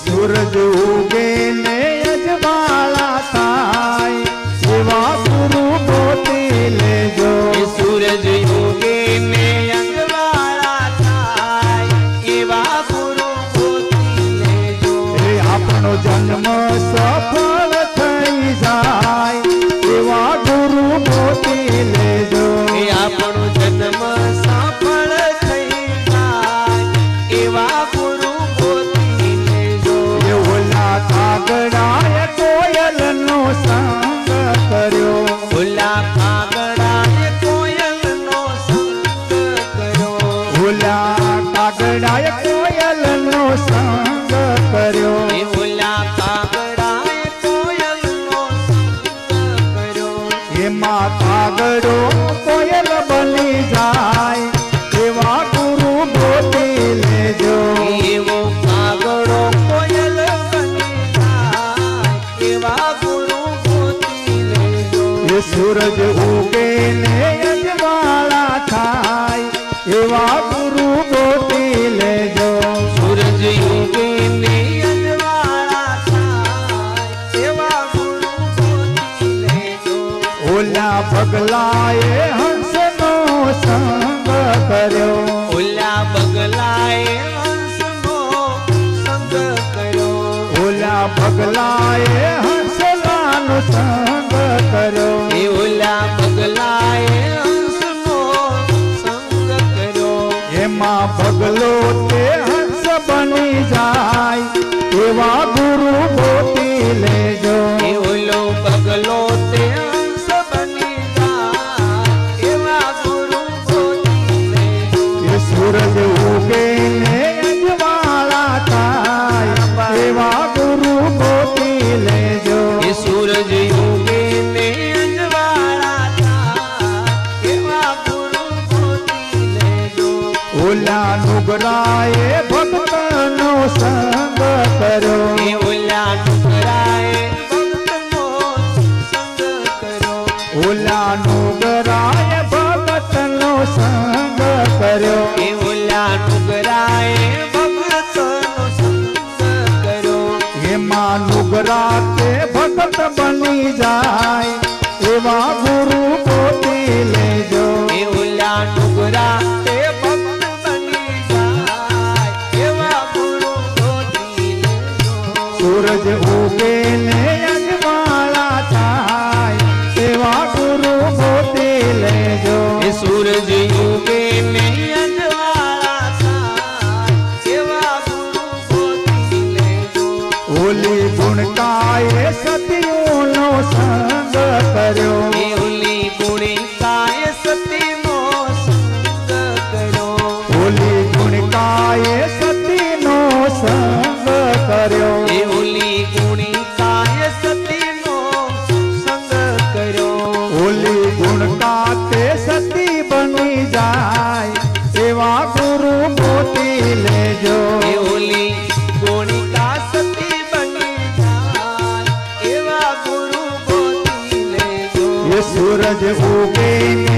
સૂરજ ઉગે ને અજવાળા થાય. એવા ગુરુ મોતી લેજો. સૂરજ ઉગે ને અજવાળા થાય. એવા ગુરુ મોતી લેજો. એ આપણો જન્મ સફળ કોયલનો સંગ કર્યો. ઓલા કાગડાએ કોયલનો સંગ કર્યો. એમાં કાગડો કોયલ બની જાય એવા ગુરુ ગોતી લેજો. એવો કાગડો કોયલ બની જાય એવા ગુરુ ગોતી લેજો. એ સૂરજ ઉગે ને અજવાળા થાય એવા ગુરુ ગોતી ઓલા પગલાએ હંસનો સંગ કર્યો. ઓલા બગલાએ હંસનો સંગ કર્યો. ઓલા બગલાએ હંસલાનો સંગ કર્યો. એ ઓલા બગલાએ હંસનો સંગ કર્યો. એમાં પગલો તે હંસ બની જાય એવા ગુરુ ગોતી લેજો. એ ઓલો ઓલા નુગરાએ ભક્તનો સંગ કર્યો. એ ઓલા કર્યો. ઓલા નુગરાએ ભક્તનો સંગ કર્યો. એ ઓલા ડુંગરાએ ભક્તનો સંગ કર્યો. એમાં નુગરા તે ભક્ત બની જાય એવા ગુરુ પોતી લેજો. ઓલા ડુંગરા સૂરજ ઉગે ને અજવાળા થાય. સેવા ગુરુ ગોતી લેજો. એ સૂરજ ઉગે ને અંજવાળા થાય. એવા ગુરુ ગોતી લેજો. ઓલી ગુણકાએ સતીઓનો સંગ derrubei.